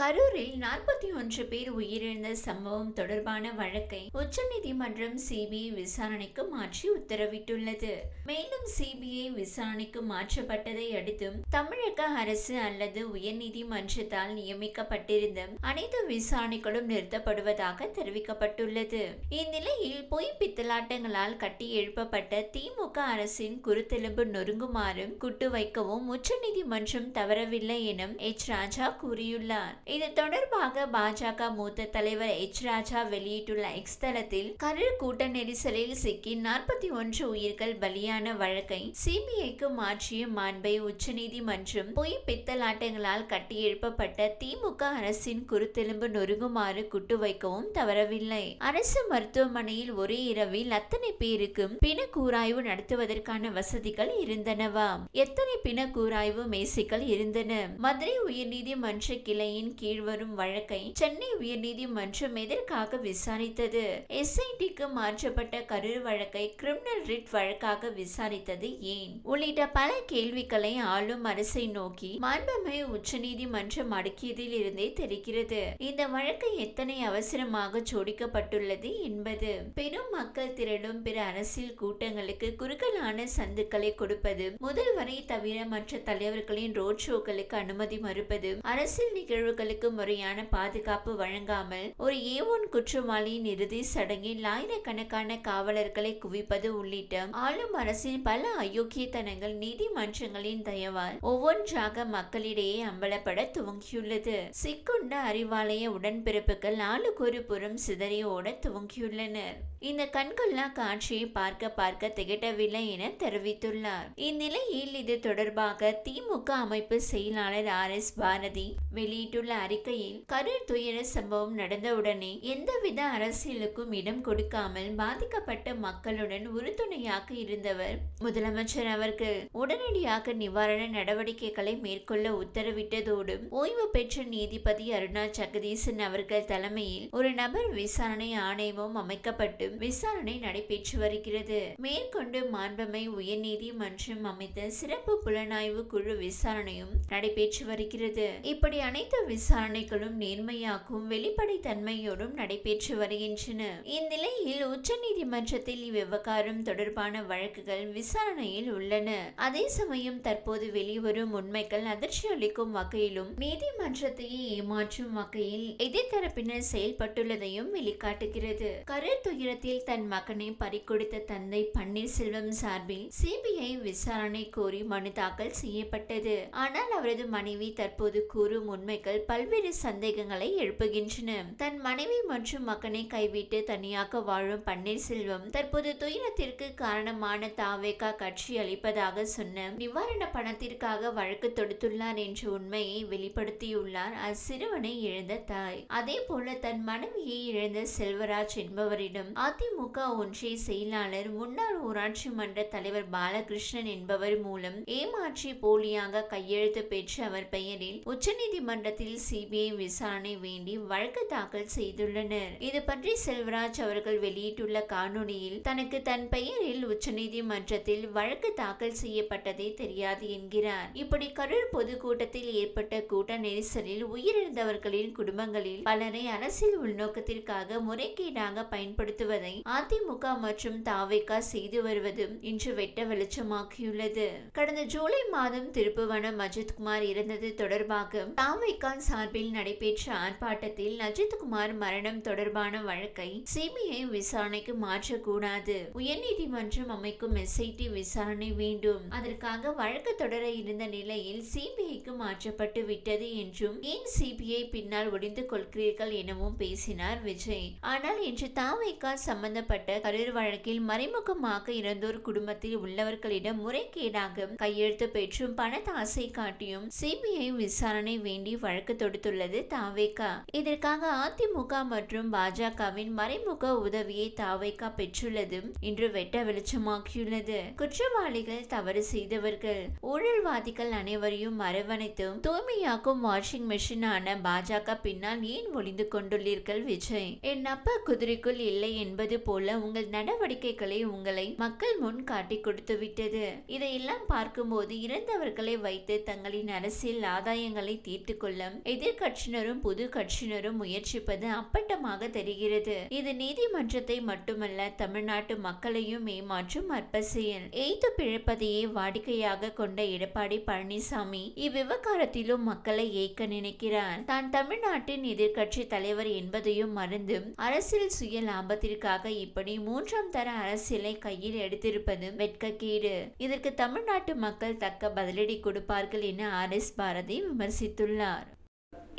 கரூரில் நாற்பத்தி ஒன்று பேர் உயிரிழந்த சம்பவம் தொடர்பான வழக்கை உச்சநீதிமன்றம் சிபிஐ விசாரணைக்கு மாற்றி உத்தரவிட்டுள்ளது. மேலும் சிபிஐ விசாரணைக்கு மாற்றப்பட்டதை அடுத்தும் தமிழக அரசு அல்லது உயர்நீதிமன்றத்தால் நியமிக்கப்பட்டிருந்த அனைத்து விசாரணைகளும் நிறுத்தப்படுவதாக தெரிவிக்கப்பட்டுள்ளது. இந்நிலையில் பொய் பித்தலாட்டங்களால் கட்டி எழுப்பப்பட்ட திமுக அரசின் குருத்தெலும்பு நொறுங்குமாறும் குட்டு வைக்கவும் உச்சநீதிமன்றம் தவறவில்லை என எச். ராஜா கூறியுள்ளார். இது தொடர்பாக பாஜக மூத்த தலைவர் எச் ராஜா வெளியிட்டுள்ள எக்ஸ் தளத்தில் கரூர் கூட்ட நெரிசலில் சிக்கி நாற்பத்தி ஒன்று உயிர்கள் பலியான வழக்கை சிபிஐக்கு மாற்றிய மாண்பை உச்சநீதிமன்றம் பொய் பித்தலாட்டங்களால் கட்டியெழுப்பப்பட்ட திமுக அரசின் குருத்தெலும்பு நொறுங்குமாறு குட்டு வைக்கவும் தவறவில்லை. அரசு மருத்துவமனையில் ஒரே இரவில் அத்தனை பேருக்கும் பிண கூராய்வு நடத்துவதற்கான வசதிகள் இருந்தனவாம் எத்தனை பிண கூராய்வு மேசைகள் இருந்தன? மதுரை உயர்நீதிமன்ற கிளையின் கீழ் வரும் வழக்கை சென்னை உயர்நீதிமன்றம் எதற்காக விசாரித்தது? எஸ்ஐடிக்கு மாற்றப்பட்ட கரூர் வழக்கை கிரிமினல் ரிட் வழக்காக விசாரித்தது ஏன்? உள்ளிட்ட பல கேள்விகளை ஆளும் அரசை நோக்கி மாண்புமை உச்சநீதிமன்றம் அடுக்கியதில் இருந்தே தெரிகிறது. இந்த வழக்கு எத்தனை அவசரமாக சோடிக்கப்பட்டுள்ளது என்பது. பெரும் மக்கள் திரளும் பிற அரசியல் கூட்டங்களுக்கு குறுகலான சந்துக்களை கொடுப்பது. முதல்வரை தவிர மற்ற தலைவர்களின் ரோட் ஷோக்களுக்கு அனுமதி மறுப்பது. அரசியல் நிகழ்வுகள் பொதுமக்களுக்கு முறையான பாதுகாப்பு வழங்காமல் ஒரு ஏ ஒன் குற்றவாளியின் இறுதி சடங்கில் ஆயிரக்கணக்கான காவலர்களை குவிப்பது உள்ளிட்ட ஆளும் அரசின் பல அயோக்கியத்தனங்கள் நீதிமன்றங்களின் தயவால் ஒவ்வொன்றாக மக்களிடையே அம்பலப்பட துவங்கியுள்ளது. சிக்குண்ட அறிவாலய உடன்பிறப்புகள் ஆளுக்கொரு புறம் சிதறி ஓட துவங்கியுள்ளனர். இந்த கண்கொள்ளா காட்சியை பார்க்க பார்க்க திகட்டவில்லை என தெரிவித்துள்ளார். இந்நிலையில் இது தொடர்பாக திமுக அமைப்பு செயலாளர் ஆர். எஸ். பாரதி வெளியிட்டுள்ள அறிக்கையில் கரூர் துயர சம்பவம் நடந்தவுடனே எந்தவித அரசியலுக்கும் இடம் கொடுக்காமல் பாதிக்கப்பட்ட மக்களுடன் உறுதுணையாக இருந்தவர் முதலமைச்சர் அவர்கள் உடனடியாக நிவாரண நடவடிக்கைகளை மேற்கொள்ள உத்தரவிட்டதோடு ஓய்வு பெற்ற நீதிபதி அருணா ஜெகதீசன் அவர்கள் தலைமையில் ஒரு நபர் விசாரணை ஆணையமும் அமைக்கப்பட்டு விசாரணை நடைபெற்று வருகிறது மேற்கொண்டு மாண்பமை உயர்நீதிமன்றம் அமைத்த சிறப்பு புலனாய்வு குழு விசாரணையும் நடைபெற்று வருகிறது இப்படி அனைத்து விசாரணைகளும் நேர்மையாகவும் வெளிப்படைத்தன்மையோடும் நடைபெற்று வருகின்றன இந்நிலையில் உச்சநீதிமன்றத்தில் இவ்விவகாரம் தொடர்பான வழக்குகள் விசாரணையில் உள்ளன. அதே சமயம் தற்போது வெளிவரும் உண்மைகள் அதிர்ச்சி அளிக்கும் வகையிலும் நீதிமன்றத்தையே ஏமாற்றும் வகையில் எதிர்த்தரப்பினர் செயல்பட்டுள்ளதையும் வெளிக்காட்டுகிறது. கரூர் துயரத்தில் தன் மகனை பறிக்கொடுத்த தந்தை பன்னீர்செல்வம் சார்பில் சிபிஐ விசாரணை கோரி மனு தாக்கல் செய்யப்பட்டது. ஆனால் அவரது மனைவி தற்போது கூறும் உண்மைகள் பல்வேறு சந்தேகங்களை எழுப்புகின்றன. தன் மனைவி மற்றும் மகனை கைவிட்டு தனியாக வாழும் பன்னீர்செல்வம் தற்போது துயரத்திற்கு காரணமான தாவேகா கட்சி அளிப்பதாக சொன்ன நிவாரண பணத்திற்காக வழக்கு தொடுத்துள்ளார் என்ற உண்மையை வெளிப்படுத்தியுள்ளார் அச்சிறுவனை இழந்த தாய். அதே போல தன் மனைவியை இழந்த செல்வராஜ் என்பவரிடம் அதிமுக ஒன்றிய செயலாளர் முன்னாள் ஊராட்சி மன்ற தலைவர் பாலகிருஷ்ணன் என்பவர் மூலம் ஏமாற்றி போலியாக கையெழுத்து பெற்று அவர் பெயரில் உச்சநீதிமன்றத்தில் சிபிஐ விசாரணை வேண்டி வழக்கு தாக்கல் செய்துள்ளனர். இது பற்றி செல்வராஜ் அவர்கள் வெளியிட்டுள்ள காணொலியில் தனக்கு தன் பெயரில் உச்சநீதிமன்றத்தில் வழக்கு தாக்கல் செய்யப்பட்டதே தெரியாது என்கிறார். இப்படி கரூர் பொதுக்கூட்டத்தில் ஏற்பட்ட கூட்ட நெரிசலில் உயிரிழந்தவர்களின் குடும்பங்களில் பலரை அரசியல் உள்நோக்கத்திற்காக முறைகேடாக பயன்படுத்துவது என்பதை அதிமுக மற்றும் தாவேகா செய்து வருவதும் இன்று வெட்ட வெளிச்சமாக்கியுள்ளது. கடந்த ஜூலை மாதம் திருப்புவனம் அஜித்குமார் இறந்தது தொடர்பாக தாவேகா சார்பில் நடைபெற்ற ஆர்ப்பாட்டத்தில் அஜித்குமார் மரணம் தொடர்பான வழக்கை சிபிஐ விசாரணைக்கு மாற்றக்கூடாது. உயர்நீதிமன்றம் அமைக்கும் எஸ்ஐடி விசாரணை வேண்டும். அதற்காக வழக்கு தொடர இருந்த நிலையில் சிபிஐக்கு மாற்றப்பட்டு விட்டது என்றும் ஏன் சிபிஐ பின்னால் ஒடிந்து கொள்கிறீர்கள் எனவும் பேசினார் விஜய். ஆனால் இன்று தாவைக்கா சம்பந்தப்பட்ட கரூர் வழக்கில் மறைமுகமாக இறந்தோர் குடும்பத்தில் உள்ளவர்களிடம் முறைகேடாக கையெழுத்து பெற்றும் பணத்தாசை காட்டியும் சிபிஐ விசாரணை வேண்டி வழக்கு தொடுத்துள்ளது தாவேகா. இதற்காக அதிமுக மற்றும் பாஜகவின் மறைமுக உதவியை தாவேகா பெற்றுள்ளது இன்று வெட்ட வெளிச்சமாக்கியுள்ளது. குற்றவாளிகள் தவறு செய்தவர்கள். ஊழல்வாதிகள் அனைவரையும் அரவணைத்தும் தூய்மையாக்கும் வாஷிங் மெஷினான பாஜக பின்னால் ஏன் ஒளிந்து கொண்டுள்ளீர்கள் விஜய்? என் அப்பா குதிரைக்குள் இல்லை என்று என்பது போல உங்கள் நடவடிக்கைகளை உங்களை மக்கள் முன் காட்டி கொடுத்து விட்டது. இதையெல்லாம் பார்க்கும்போது இறந்தவர்களை வைத்து தங்களின் அரசியல் ஆதாயங்களை தீர்த்து கொள்ள எதிர்கட்சியினரும் புது கட்சியினரும் முயற்சிப்பது அப்பட்டமாக தெரிகிறது. இது நீதிமன்றத்தை மட்டுமல்ல தமிழ்நாட்டு மக்களையும் ஏமாற்றும் அற்ப செயல் எய்து பிழைப்பதையே வாடிக்கையாக கொண்ட எடப்பாடி பழனிசாமி இவ்விவகாரத்திலும் மக்களை ஏற்க நினைக்கிறார். தான் தமிழ்நாட்டின் எதிர்கட்சி தலைவர் என்பதையும் மறந்து அரசியல் சுய லாபத்திற்கு லாபத்திற்காக இப்படி மூன்றாம் தர அரசியலை கையில் எடுத்திருப்பது வெட்கக்கேடு. இதற்கு தமிழ்நாட்டு மக்கள் தக்க பதிலடி கொடுப்பார்கள் என ஆர் எஸ் பாரதி விமர்சித்துள்ளார்.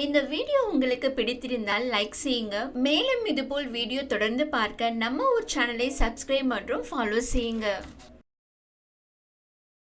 இந்த வீடியோ உங்களுக்கு பிடித்திருந்தால் லைக் செய்யுங்க. மேலும் இதுபோல் வீடியோ தொடர்ந்து பார்க்க நம்ம ஒரு சேனலை சப்ஸ்கிரைப் மற்றும் ஃபாலோ செய்யுங்க.